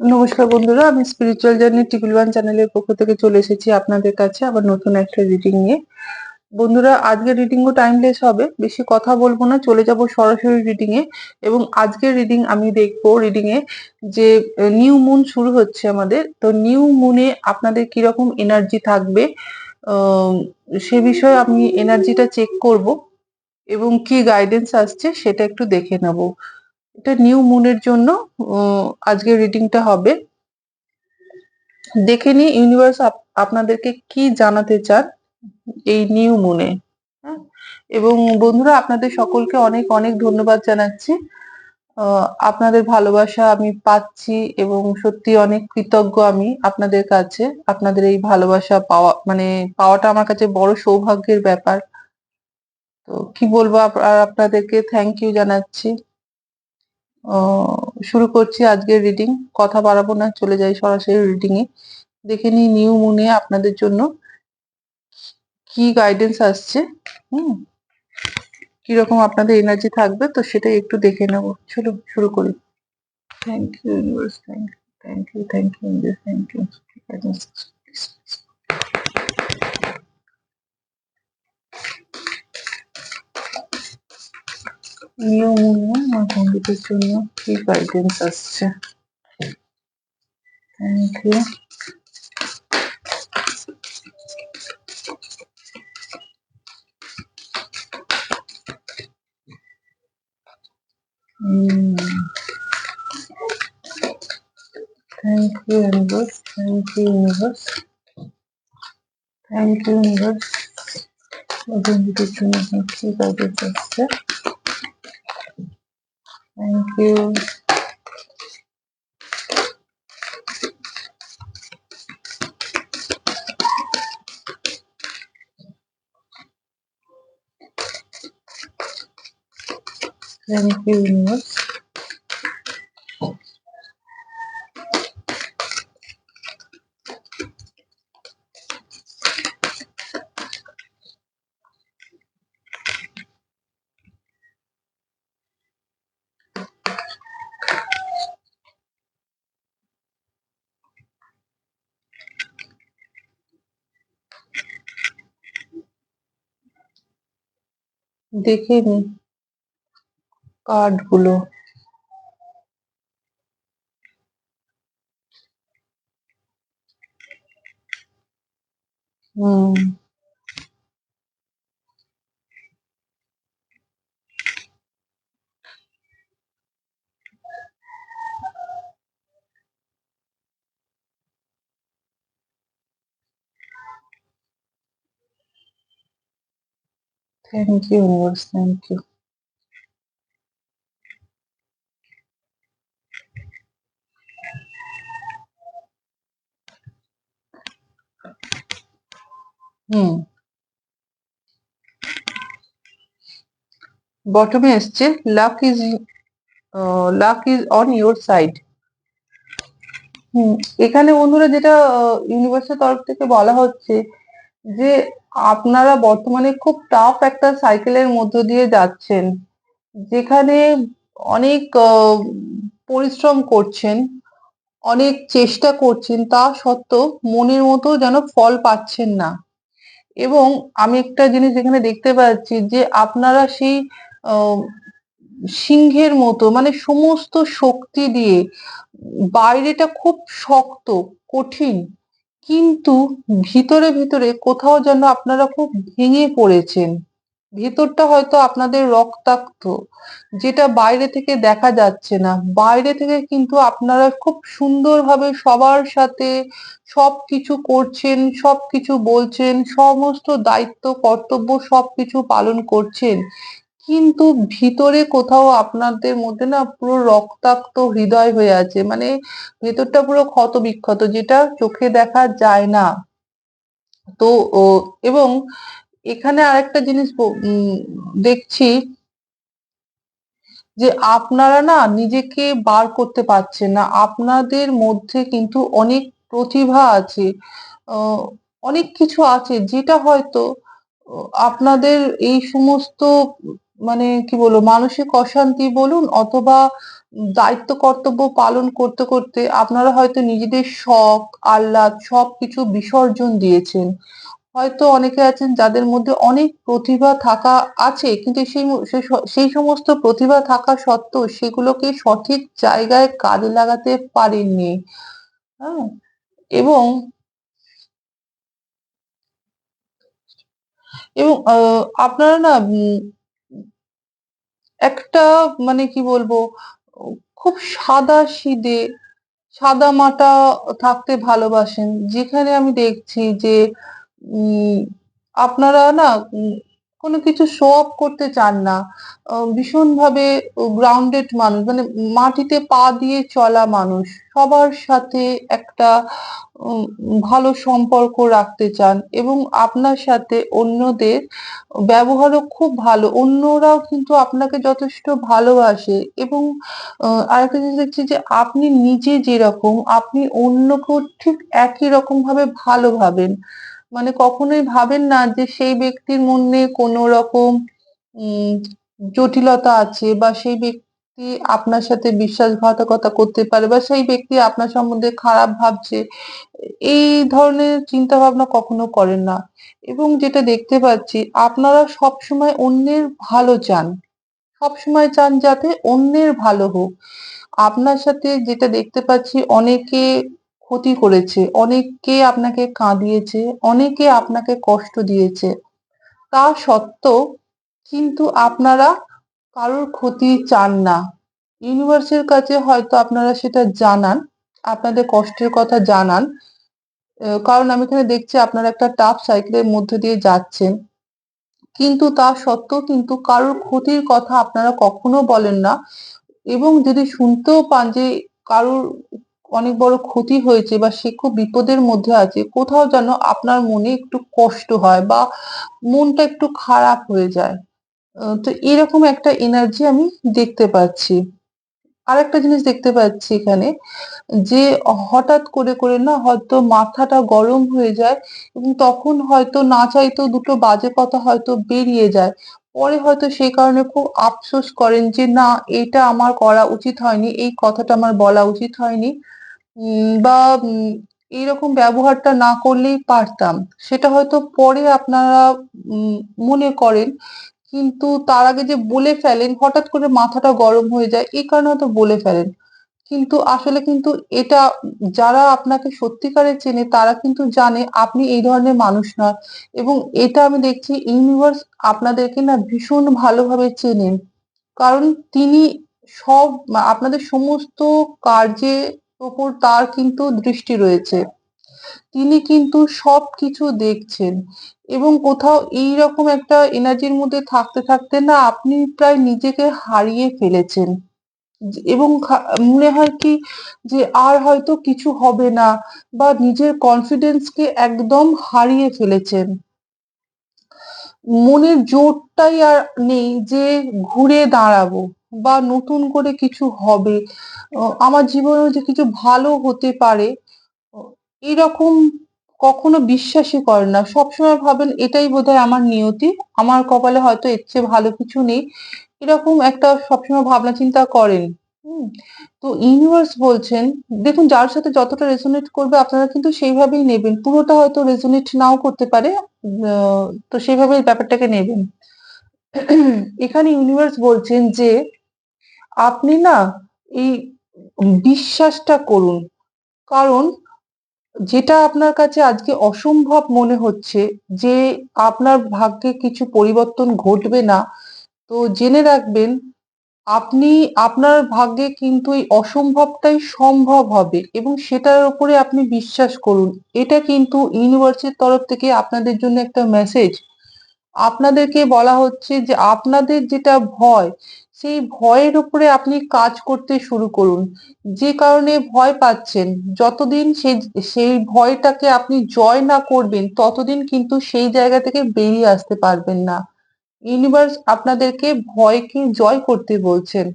নমস্কার বন্ধুরা, আমি স্পিরিচুয়াল জার্নি টিপিল ওয়ান চ্যানেলের পক্ষ থেকে চলে এসেছি আপনাদের কাছে আবার নতুন একটা রিডিং নিয়ে। বন্ধুরা, আজকের রিডিংও টাইমলেস হবে, বেশি কথা বলব না, চলে যাব সরাসরি রিডিং এ এবং আজকের রিডিং আমি দেখব রিডিং এ যে নিউ মুন শুরু হচ্ছে আমাদের। তো নিউ মুনে আপনাদের কীরকম এনার্জি থাকবে সে বিষয়ে আমি এনার্জিটা চেক করব এবং কি গাইডেন্স আসছে সেটা একটু দেখে নেব। এটা নিউ মুনের জন্য উম, আজকের রিডিংটা হবে। দেখে নি ইউনিভার্স আপনাদেরকে কি জানাতে চান এই নিউ মুনে হ্যাঁ? এবং বন্ধুরা আপনাদের সকলকে অনেক অনেক ধন্যবাদ জানাচ্ছি। আপনাদের ভালোবাসা আমি পাচ্ছি এবং সত্যি অনেক কৃতজ্ঞ আমি আপনাদের কাছে। আপনাদের এই ভালোবাসা পাওয়া মানে পাওয়াটা আমার কাছে বড় সৌভাগ্যের ব্যাপার। তো কি বলব আর আপনাদেরকে থ্যাংক ইউ জানাচ্ছি। শুরু করছি আজকের রিডিং কথা বাড়াবো না, চলে যাই সরাসরি রিডিং এ। দেখে নিই নিউ মুনে আপনাদের জন্য কি গাইডেন্স আসছে। হুম, কীরকম আপনাদের এনার্জি থাকবে তো সেটাই একটু দেখে নেব। চলো শুরু করি। Thank you universe thank you thank you thank you thank you new মুনে আমার বন্ধুদের জন্য কি গাইডেন্স আসছে thank you thank you universe thank you universe thank you universe বন্ধুদের জন্য আপনার কি গাইডেন্স আসছে thank you thank you universe দেখে নি কার্ডগুলো হুম। Thank you universe thank you হুম বটমে এসছে luck is luck is on your side হুম, এখানে বন্ধুরা যেটা ইউনিভার্সের তরফ থেকে বলা হচ্ছে যে আপনারা বর্তমানে খুব টাফ একটা সাইকেলের মধ্য দিয়ে যাচ্ছেন, যেখানে অনেক পরিশ্রম করছেন, অনেক চেষ্টা করছেন, তা সত্ত্বেও মনের মতো যেন ফল পাচ্ছেন না। এবং আমি একটা জিনিস এখানে দেখতে পাচ্ছি যে আপনারা সেই সিংহের মতো মানে সমস্ত শক্তি দিয়ে বাইরেটা খুব শক্ত, কঠিন কিন্তু ভিতরে ভিতরে কোথাও যেন আপনারা খুব ভেঙে পড়েছেন। ভেতরটা হয়তো আপনাদের রক্তাক্ত, যেটা বাইরে থেকে দেখা যাচ্ছে না। বাইরে থেকে কিন্তু আপনারা খুব সুন্দরভাবে সবার সাথে সবকিছু করছেন সব কিছু বলছেন, সমস্ত দায়িত্ব, কর্তব্য সবকিছু পালন করছেন। কিন্তু ভিতরে কোথাও আপনাদের মধ্যে না পুরো রক্তাক্ত হৃদয় হয়ে আছে। মানে ভেতরটা পুরো ক্ষত বিক্ষত যেটা চোখে দেখা যায় না। তো এবং এখানে আরেকটা জিনিস দেখছি যে আপনারা না নিজেকে বার করতে পারছেন না। আপনাদের মধ্যে কিন্তু অনেক প্রতিভা আছে অনেক কিছু আছে যেটা হয়তো আপনাদের এই সমস্ত মানে কি বলব, মানসিক অশান্তি বলুন অথবা দায়িত্ব কর্তব্য পালন করতে করতে আপনারা হয়তো নিজেদের শখ, আহ্লাদ সবকিছু বিসর্জন দিয়েছেন। হয়তো অনেকে আছেন যাদের মধ্যে অনেক প্রতিভা থাকা আছে কিন্তু সেই সেই সমস্ত প্রতিভা থাকা সত্ত্বেও সেগুলোকে সঠিক জায়গায় কাজে লাগাতে পারেননি। হ্যাঁ এবং এবং আপনারা না একটা মানে কি বলব, খুব সাদা সিদে, সাদা মাটা থাকতে ভালোবাসেন। যেখানে আমি দেখছি যে আপনারা না কোনো কিছু শো অফ করতে চান না ভীষণভাবে গ্রাউন্ডেড মানুষ মানে মাটিতে পা দিয়ে চলা মানুষ, সবার সাথে একটা ভালো সম্পর্ক রাখতে চান এবং আপনার সাথে অন্যদের ব্যবহারও খুব ভালো, অন্যরাও কিন্তু আপনাকে যথেষ্ট ভালোবাসে এবং আরেকটা জিনিস দেখছি যে আপনি নিজে যেরকম, আপনি অন্যকেও ঠিক একই রকম ভাবে ভালো ভাবেন। মানে কখনোই ভাবেন না যে সেই ব্যক্তির মনে কোনো রকম জটিলতা আছে বা সেই ব্যক্তি আপনার সাথে বিশ্বাসঘাতকতা করতে পারে বা সেই ব্যক্তি আপনার সম্বন্ধে খারাপ ভাবছে, এই ধরনের চিন্তা ভাবনা কখনো করেন না। এবং যেটা দেখতে পাচ্ছি, আপনারা সবসময় অন্যের ভালো চান। সবসময় চান যাতে অন্যের ভালো হোক। আপনার সাথে যেটা দেখতে পাচ্ছি, অনেকে ক্ষতি করেছে অনেকে আপনাকে কাঁদিয়েছে, অনেকে আপনাকে কষ্ট দিয়েছে। তা সত্ত্বেও কিন্তু আপনারা কারোর ক্ষতি চান না। ইউনিভার্সের কাছে হয়তো আপনারা সেটা জানান, আপনাদের কষ্টের কথা জানান। কারণ আমি এখানে দেখছি আপনারা একটা টাফ সাইকেলের মধ্যে দিয়ে যাচ্ছেন। কিন্তু তা সত্ত্বেও কিন্তু কারোর ক্ষতির কথা আপনারা কখনো বলেন না। এবং যদি শুনতেও পান যে কারোর অনেক বড় ক্ষতি হয়েছে বা সে খুব বিপদের মধ্যে আছে, কোথাও যেন আপনার মনে একটু কষ্ট হয় বা মনটা একটু খারাপ হয়ে যায়। তো এরকম একটা এনার্জি আমি দেখতে পাচ্ছি। আরেকটা জিনিস দেখতে পাচ্ছি এখানে, যে হঠাৎ করে করে না হয়তো মাথাটা গরম হয়ে যায় এবং তখন হয়তো না চাইতেও দুটো বাজে কথা হয়তো বেরিয়ে যায়। পরে হয়তো সেই কারণে খুব আফসোস করেন যে, না, এটা আমার করা উচিত হয়নি, এই কথাটা আমার বলা উচিত হয়নি। বা এইরকম ব্যবহারটা না করলেই পারতাম। সেটা হয়তো পরে আপনারা মনে করেন। কিন্তু তার আগে যে বলে ফেলেন, হঠাৎ করে মাথাটা গরম হয়ে যায় এই কারণে হয়তো বলে ফেলেন। কিন্তু আসলে কিন্তু এটা, যারা আপনাকে সত্যিকারে চেনে, তারা কিন্তু জানে আপনি এই ধরনের মানুষ নয় এবং এটা আমি দেখছি, ইউনিভার্স আপনাদেরকে না ভীষণ ভালোভাবে চেনেন। কারণ তিনি সব, আপনাদের সমস্ত কার্যের ওপর তার কিন্তু দৃষ্টি রয়েছে। তিনি কিন্তু সব কিছু দেখছেন এবং কোথাও এইরকম একটা এনার্জির মধ্যে থাকতে থাকতে না আপনি প্রায় নিজেকে হারিয়ে ফেলেছেন। এবং মনে হয় কি যে আর হয়তো কিছু হবে না বা নিজের কনফিডেন্সকে একদম হারিয়ে ফেলেছেন। মনের জোরটাই আর নেই যে ঘুরে দাঁড়াবো। বা নতুন করে কিছু হবে। আমার জীবনে যে কিছু ভালো হতে পারে এরকম কখনো বিশ্বাসই করেন না। সবসময় ভাবেন এটাই বোধহয় আমার নিয়তি, আমার কপালে হয়তো এর চেয়ে ভালো কিছু নেই। এরকম একটা সবসময় ভাবনা চিন্তা করেন। তো ইউনিভার্স বলছেন, দেখুন যার সাথে যতটা রেজোনেট করবে আপনারা কিন্তু সেইভাবেই নেবেন। পুরোটা হয়তো রেজোনেট নাও করতে পারে তো সেইভাবে ব্যাপারটাকে নেবেন। এখানে ইউনিভার্স বলছেন যে আপনি না এই বিশ্বাসটা করুন। কারণ যেটা আপনার কাছে আজকে অসম্ভব মনে হচ্ছে যে আপনার ভাগ্যে কিছু পরিবর্তন ঘটবে না, তো জেনে রাখবেন আপনি, আপনার ভাগ্যে কিন্তু এই অসম্ভবটাই সম্ভব হবে এবং সেটার উপরে আপনি বিশ্বাস করুন। এটা কিন্তু ইউনিভার্সের তরফ থেকে আপনাদের জন্য একটা মেসেজ। আপনাদেরকে বলা হচ্ছে যে আপনাদের যেটা ভয় সেই ভয়ের উপরে আপনি কাজ করতে শুরু করুন। যে কারণে ভয় পাচ্ছেন, যতদিন সেই সেই ভয়টাকে আপনি জয় না করবেন, ততদিন কিন্তু সেই জায়গা থেকে বেরিয়ে আসতে পারবেন না। ইউনিভার্স আপনাদেরকে ভয়কে জয় করতে বলছেন।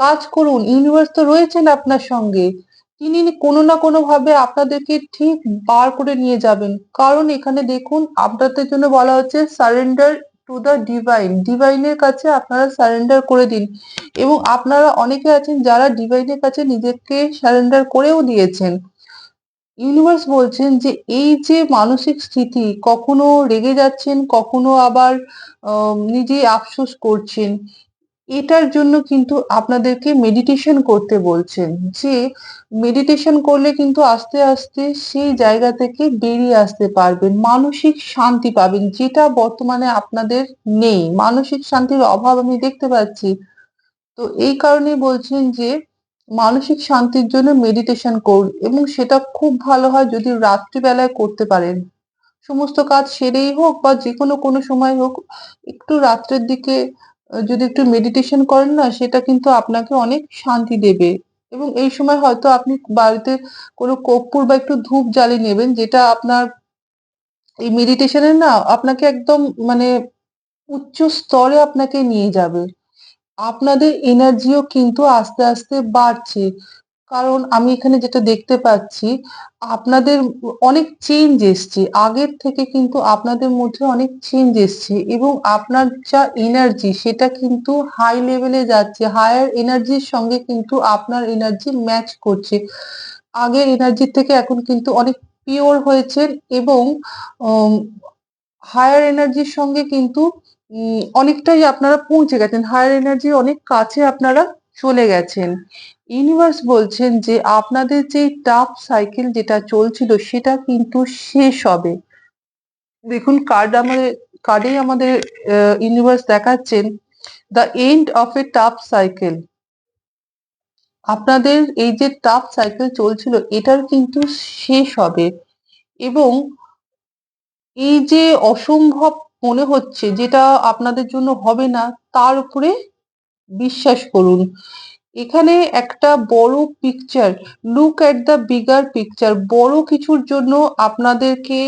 কাজ করুন, ইউনিভার্স তো রয়েছেন আপনার সঙ্গে। তিনি কোনো না কোনো ভাবে আপনাদেরকে ঠিক বার করে নিয়ে যাবেন। কারণ এখানে দেখুন, আপনাদের জন্য বলা হচ্ছে সারেন্ডার টু দ্য ডিভাইন ডিভাইনের কাছে আপনারা সারেন্ডার করে দিন। এবং আপনারা অনেকে আছেন যারা ডিভাইনের কাছে নিজেকে সারেন্ডার করেও দিয়েছেন। ইউনিভার্স বলছেন যে এই যে মানসিক স্থিতি কখনো রেগে যাচ্ছেন কখনো আবার আহ, নিজে আফসোস করছেন। এটার জন্য কিন্তু আপনাদেরকে মেডিটেশন করতে বলছেন যে মেডিটেশন করলে কিন্তু আস্তে আস্তে সেই জায়গা থেকে বেরিয়ে আসতে পারবেন, মানসিক শান্তি পাবেন, যেটা বর্তমানে আপনাদের নেই। মানসিক শান্তির অভাব আমি দেখতে পাচ্ছি। তো এই কারণেই বলছেন যে, মানসিক শান্তির জন্য মেডিটেশন করুন এবং সেটা খুব ভালো হয় যদি রাত্রিবেলায় করতে পারেন। সমস্ত কাজ সেরেই হোক বা যে কোনো কোনো সময় হোক, একটু রাত্রের দিকে যদি একটু মেডিটেশন করেন না, সেটা কিন্তু আপনাকে অনেক শান্তি দেবে। এবং এই সময় হয়তো আপনি বাড়িতে কোনো কর্পূর বা একটু ধূপ জ্বালিয়ে নেবেন, যেটা আপনার এই মেডিটেশনের না আপনাকে একদম মানে উচ্চ স্তরে আপনাকে নিয়ে যাবে। আপনাদের এনার্জিও কিন্তু আস্তে আস্তে বাড়ছে। কারণ আমি এখানে যেটা দেখতে পাচ্ছি, আপনাদের অনেক চেঞ্জ এসছে। আগের থেকে কিন্তু আপনাদের মধ্যে অনেক চেঞ্জ এসছে এবং আপনার যা এনার্জি সেটা কিন্তু হাই লেভেলে যাচ্ছে। হায়ার এনার্জির সঙ্গে কিন্তু আপনার এনার্জি ম্যাচ করছে। আগের এনার্জির থেকে এখন কিন্তু অনেক পিওর হয়েছে এবং হায়ার এনার্জির সঙ্গে কিন্তু অনেকটাই আপনারা পৌঁছে গেছেন। হায়ার এনার্জি অনেক কাছে আপনারা চলে গেছেন। ইউনিভার্স বলছেন যে, আপনাদের যে টাফ সাইকেল যেটা চলছিল, সেটা কিন্তু শেষ হবে। দেখুন কার্ড আমাদের কার্ডেই আমাদের ইউনিভার্স দেখাচ্ছেন the end of a tough cycle আপনাদের এই যে টাফ সাইকেল চলছিল, এটার কিন্তু শেষ হবে। এবং এই যে অসম্ভব মনে হচ্ছে, যেটা আপনাদের জন্য হবে না, তার উপরে বিশ্বাস করুন। এখানে একটা বড় picture look at the bigger picture বড় কিছুর জন্য আপনাদেরকে